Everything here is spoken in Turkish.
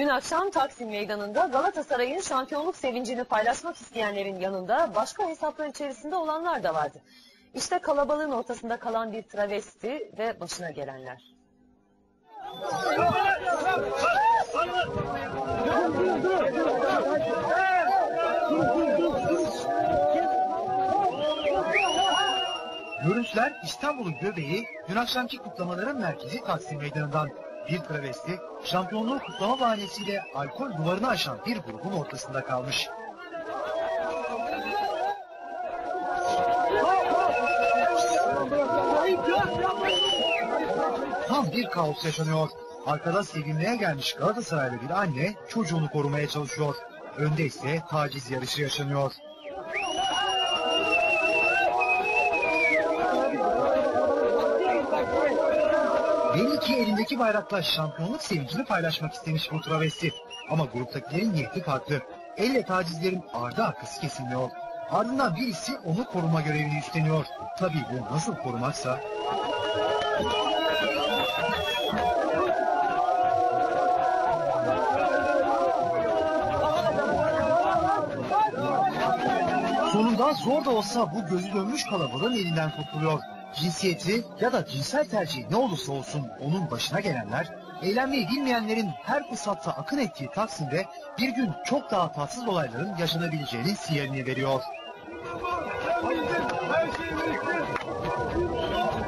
Dün akşam Taksim Meydanı'nda Galatasaray'ın şampiyonluk sevincini paylaşmak isteyenlerin yanında başka hesaplar içerisinde olanlar da vardı. İşte kalabalığın ortasında kalan bir travesti ve başına gelenler. Görüntüler İstanbul'un göbeği, dün akşamki kutlamaların merkezi Taksim Meydanı'ndan. Bir travesti, şampiyonluğu kutlama bahanesiyle alkol duvarını aşan bir grubun ortasında kalmış. Tam bir kaos yaşanıyor. Arkada sevinmeye gelmiş Galatasaraylı bir anne çocuğunu korumaya çalışıyor. Önde ise taciz yarışı yaşanıyor. Belli ki elindeki bayrakla şampiyonluk sevincini paylaşmak istemiş bu travesti. Ama gruptakilerin niyeti farklı. Elle tacizlerin ardı arkası kesilmiyor. Ardından birisi onu koruma görevini üstleniyor. Tabii bu nasıl korumaksa Sonunda zor da olsa bu gözü dönmüş kalabalığın elinden kurtuluyor. Cinsiyeti ya da cinsel tercihi ne olursa olsun onun başına gelenler, eğlenmeyi bilmeyenlerin her fırsatta akın ettiği Taksim'de bir gün çok daha tatsız olayların yaşanabileceğinin sinyalini veriyor. Her şey.